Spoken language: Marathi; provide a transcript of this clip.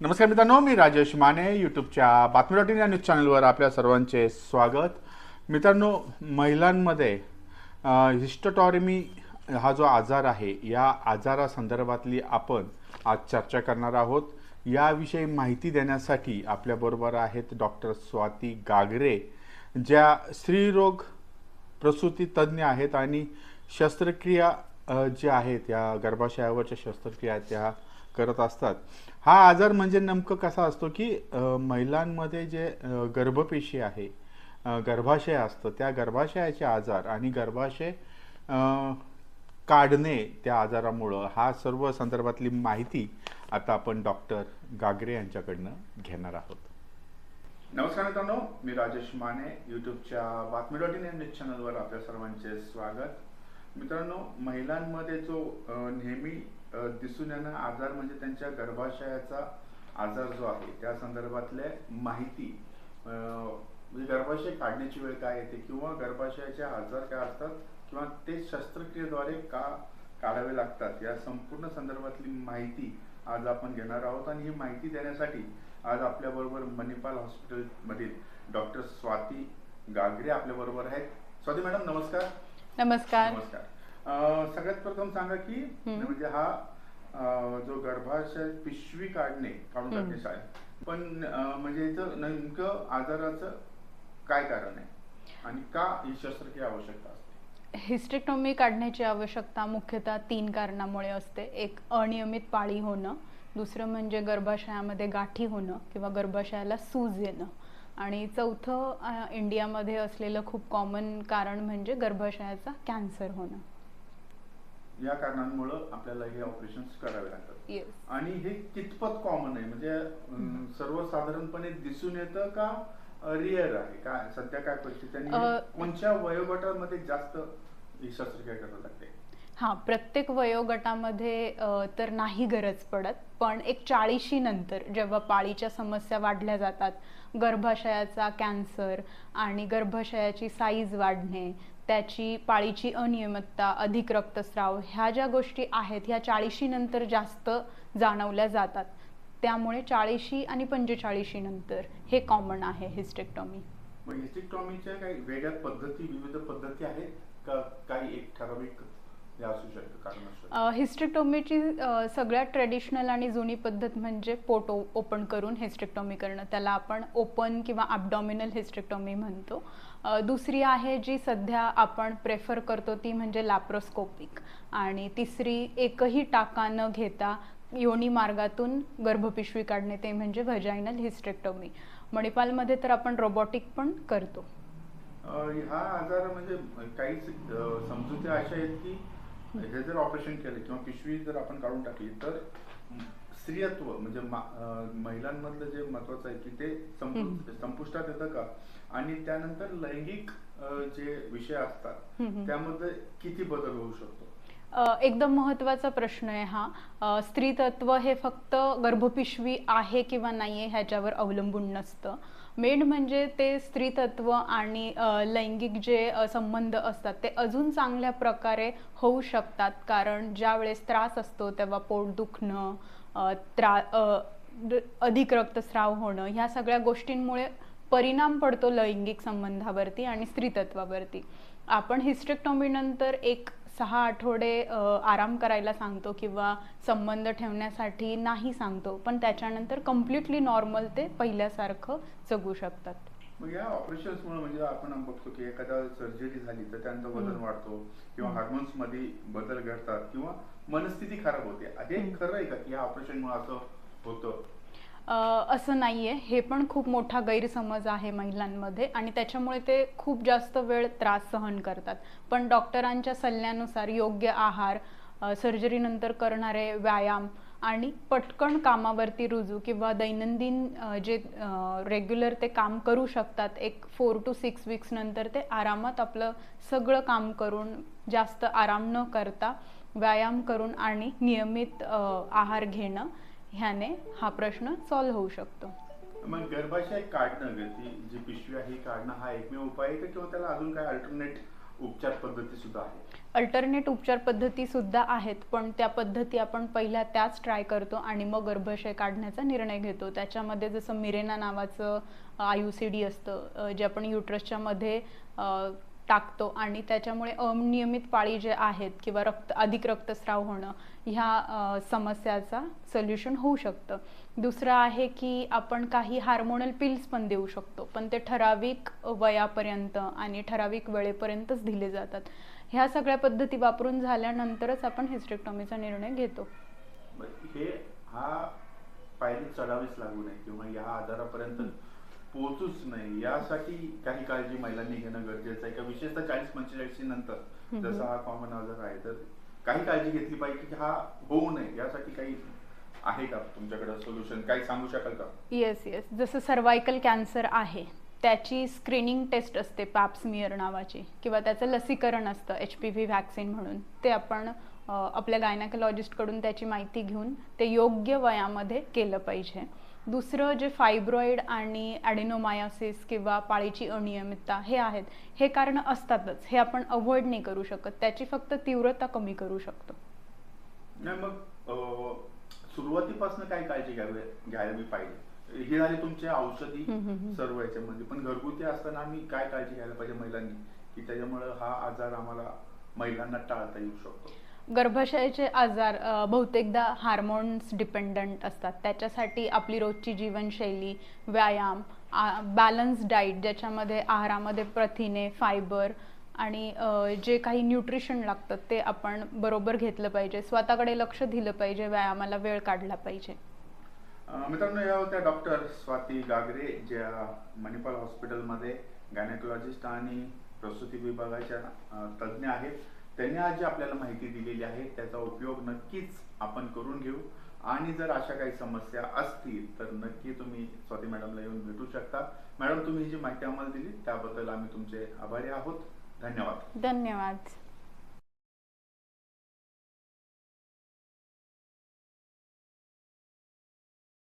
नमस्कार मित्रांनो मी राजेश माने यूट्यूबच्या बातमी डॉट इन या न्यूज चॅनलवर आपल्या सर्वांचे स्वागत. मित्रांनो महिलांमध्ये हिस्टोटॉर्मी हा जो आजार आहे या आजारासंदर्भातली आपण आज चर्चा करणार आहोत. याविषयी माहिती देण्यासाठी आपल्याबरोबर आहेत डॉक्टर स्वाती गागरे ज्या स्त्रीरोग प्रसूती तज्ज्ञ आहेत आणि शस्त्रक्रिया ज्या आहेत या गर्भाशयावरच्या शस्त्रक्रिया त्या करत असतात. हा आजार म्हणजे नेमकं कसा असतो की महिलांमध्ये जे गर्भपेशी आहे गर्भाशय असतं त्या गर्भाशयाचे आजार आणि गर्भाशय काढणे त्या आजारामुळं हा सर्व संदर्भातली माहिती आता आपण डॉक्टर गागरे यांच्याकडनं घेणार आहोत. नमस्कार मित्रांनो मी राजेश माने यूट्यूबच्या बातमी डॉट इन न्यूज चॅनलवर आपल्या सर्वांचे स्वागत. मित्रांनो महिलांमध्ये जो नेहमी दिसून येणारा आजार म्हणजे त्यांच्या गर्भाशयाचा आजार जो आहे त्या संदर्भातल्या माहिती म्हणजे गर्भाशय काढण्याची वेळ काय येते किंवा गर्भाशयाचे आजार काय असतात किंवा ते शस्त्रक्रियेद्वारे का काढावे लागतात या संपूर्ण संदर्भातली माहिती आज आपण घेणार आहोत आणि ही माहिती देण्यासाठी आज आपल्या बरोबर मणिपाल हॉस्पिटल मधील डॉक्टर स्वाती गागरे आपल्या बरोबर आहेत. स्वाती मॅडम नमस्कार. नमस्कार. नमस्कार. सगळ्यात प्रथम सांगा की. म्हणजे हा जो गर्भाशय पिशवी काढणे काढून. टाकणे आहे पण म्हणजे इथं नेमकं आजाराचं काय कारण आहे? आणि का ही शस्त्रक्रिया आवश्यकता असते? हिस्टेक्टोमी काढण्याची आवश्यकता मुख्यतः तीन कारणामुळे असते. एक अनियमित पाळी होणं. दुसरं म्हणजे गर्भाशयामध्ये गाठी होणं किंवा गर्भाशयाला सूज येणं. आणि चौथं इंडियामध्ये असलेलं खूप कॉमन कारण म्हणजे गर्भाशयाचा कॅन्सर होणं. या कारणांमुळं आपल्याला हे ऑपरेशन करावे लागतात. आणि हे कितपत कॉमन आहे? म्हणजे अं, सर्वसाधारणपणे दिसून येतं का रिअर आहे? काय सध्या काय परिस्थिती आणि हे कोणत्या वयोगटामध्ये जास्त ही शस्त्रक्रिया करावी लागते? हां प्रत्येक वयोगटामध्ये अ, तर नाही गरज पडत. पण एक चाळीशी नंतर जेव्हा पाळीच्या समस्या वाढल्या जातात गर्भाशयाचा कॅन्सर आणि गर्भाशयाची साईज वाढणे त्याची पाळीची अनियमितता अधिक रक्तस्राव ह्या ज्या गोष्टी आहेत ह्या चाळीशी नंतर जास्त जाणवल्या जातात. त्यामुळे चाळीशी आणि पंचेचाळीशी नंतर हे कॉमन आहे हिस्टेक्टॉमी हिस्टिक्टॉमीच्या काही वेगळ्या पद्धती विविध पद्धती आहेत का? काही एक ठराविक? हिस्टेक्टोमीची सगळ्यात ट्रेडिशनल आणि जुनी पद्धत म्हणजे पोट ओपन करून हिस्टेक्टोमी करणं. त्याला आपण ओपन किंवा ॲबडॉमिनल हिस्टेक्टोमी म्हणतो. दुसरी आहे जी सध्या आपण प्रेफर करतो ती म्हणजे लॅप्रोस्कोपिक आणि तिसरी एकही टाका न घेता योनी मार्गातून गर्भपिशवी काढणे ते म्हणजे व्हजायनल हिस्टेक्टोमी मणिपालमध्ये तर आपण रोबोटिक पण करतो. हा आजार म्हणजे काहीच अं, समजुती अशा आहेत की हे जर ऑपरेशन केलं किंवा पिशवी जर आपण काढून टाकली तर स्त्रियत्व म्हणजे महिलांमधलं जे महत्वाचं आहे की ते. संपुष्टात येतं का? आणि त्यानंतर लैंगिक जे विषय असतात. त्यामध्ये किती बदल होऊ शकतो? एकदम महत्त्वाचा प्रश्न आहे हा. स्त्रीतत्व हे फक्त गर्भपिशवी आहे किंवा नाही आहे ह्याच्यावर अवलंबून नसतं. मेन म्हणजे ते स्त्रीतत्व आणि लैंगिक जे संबंध असतात ते अजून चांगल्या प्रकारे होऊ शकतात. कारण ज्या वेळेस त्रास असतो तेव्हा पोट दुखणं त्रा अधिक रक्तस्राव होणं ह्या सगळ्या गोष्टींमुळे परिणाम पडतो लैंगिक संबंधावरती आणि स्त्रीतत्वावरती. आपण हिस्टेक्टॉमी नंतर एक सहा आठवडे आराम करायला सांगतो किंवा संबंध ठेवण्यासाठी नाही सांगतो पण त्याच्यानंतर कम्प्लिटली नॉर्मल ते पहिल्यासारखं जगू शकतात. मग या ऑपरेशन्स मुळे म्हणजे आपण बघतो की एखादा सर्जरी झाली तर त्यानंतर वजन. वाढतो किंवा. हार्मोन्समध्ये बदल घडतात किंवा मनस्थिती खराब होते हे. खरं आहे का की या ऑपरेशन मुळे असं होतं असं नाही आहे हे पण खूप मोठा गैरसमज आहे महिलांमध्ये आणि त्याच्यामुळे ते खूप जास्त वेळ त्रास सहन करतात पण डॉक्टरांच्या सल्ल्यानुसार योग्य आहार सर्जरीनंतर करणारे व्यायाम आणि पटकन कामावरती रुजू किंवा दैनंदिन जे रेग्युलर ते काम करू शकतात एक फोर टू सिक्स वीक्स नंतर ते आरामात आपलं सगळं काम करून जास्त आराम न करता व्यायाम करून आणि नियमित आहार घेणं ह्याने हा प्रश्न सॉल्व्ह होऊ शकतो. मग गर्भाशय काढणं जी पिशवी आहे काढणं हा एकमेव उपाय आहे किंवा त्याला अजून काय अल्टरनेट उपचार पद्धती सुद्धा आहे अल्टरनेट उपचार पद्धती सुद्धा आहेत पण त्या पद्धती आपण पहिल्या त्याच ट्राय करतो आणि मग गर्भाशय काढण्याचा निर्णय घेतो. त्याच्यामध्ये जसं मिरेना नावाचं आय सी डी असतं जे आपण युट्रसच्या मध्ये टाकतो आणि त्याच्यामुळे अनियमित पाळी जे आहेत किंवा रक्त अधिक रक्तस्राव होणं ह्या समस्याचा सोल्युशन होऊ शकतं. दुसरं आहे की आपण काही हार्मोनल पिल्स पण देऊ शकतो पण ते ठराविक वयापर्यंत आणि ठराविक वेळेपर्यंतच दिले जातात. ह्या सगळ्या पद्धती वापरून झाल्यानंतरच आपण हिस्टेक्टॉमीचा निर्णय घेतो. हे हा पायरी चढावीच लागू नये किंवा या आजारापर्यंत पोहोचूच नाही यासाठी काही काळजी महिलांनी घेणं गरजेचं आहे. का विशेषतः चाळीस पंचेचाळीस नंतर. जसा हा कॉमन आजार आहे तर काही काळजी घेतली पाहिजे की हा होऊ नये यासाठी काही आहे का तुमच्याकडे सोल्युशन काही सांगू शकाल का? येस येस जसं सर्वायकल कॅन्सर आहे त्याची स्क्रीनिंग टेस्ट असते पॅप्समियर नावाची किंवा त्याचं लसीकरण असतं एच पी व्ही व्हॅक्सिन म्हणून. ते आपण आपल्या गायनाकॉलॉजिस्टकडून त्याची माहिती घेऊन ते योग्य वयामध्ये केलं पाहिजे. दुसरं जे फायब्रॉईड आणि ॲडिनोमायोसिस किंवा पाळीची अनियमितता हे आहेत हे कारणं असतातच. हे आपण अवॉइड नाही करू शकत. त्याची फक्त तीव्रता कमी करू शकतो. नाही मग सुरुवातीपासून काय काळजी घ्यावी घ्यावी पाहिजे? ही झाली तुमची औषधी. सर्व याच्यामध्ये. पण घरगुती असताना आम्ही काय काळजी घ्यायला पाहिजे महिलांनी? की त्याच्यामुळे हा आजार आम्हाला महिलांना टाळता येऊ शकतो. गर्भाशयाचे आजार बहुतेकदा हार्मोन्स डिपेंडंट असतात. त्याच्यासाठी आपली रोजची जीवनशैली व्यायाम बॅलन्स डाईट ज्याच्यामध्ये आहारामध्ये प्रथिने फायबर आणि जे काही न्यूट्रिशन लागतं ते आपण बरोबर घेतलं पाहिजे. स्वतःकडे लक्ष दिलं पाहिजे व्यायामाला वेळ काढला पाहिजे. मित्रांनो या होत्या डॉक्टर स्वाती गागरे ज्या मणिपाल हॉस्पिटलमध्ये गायनेकोलॉजिस्ट आणि प्रसूती विभागाच्या तज्ज्ञ आहेत. त्यांनी आज जी आपल्याला माहिती दिलेली आहे त्याचा उपयोग नक्कीच आपण करून घेऊ. आणि जर अशा काही समस्या असतील तर नक्की तुम्ही स्वाती मॅडमला येऊन भेटू शकता. मॅडम तुम्ही जी माहिती आम्हाला दिली त्याबद्दल आम्ही तुमचे आभारी आहोत. धन्यवाद. धन्यवाद.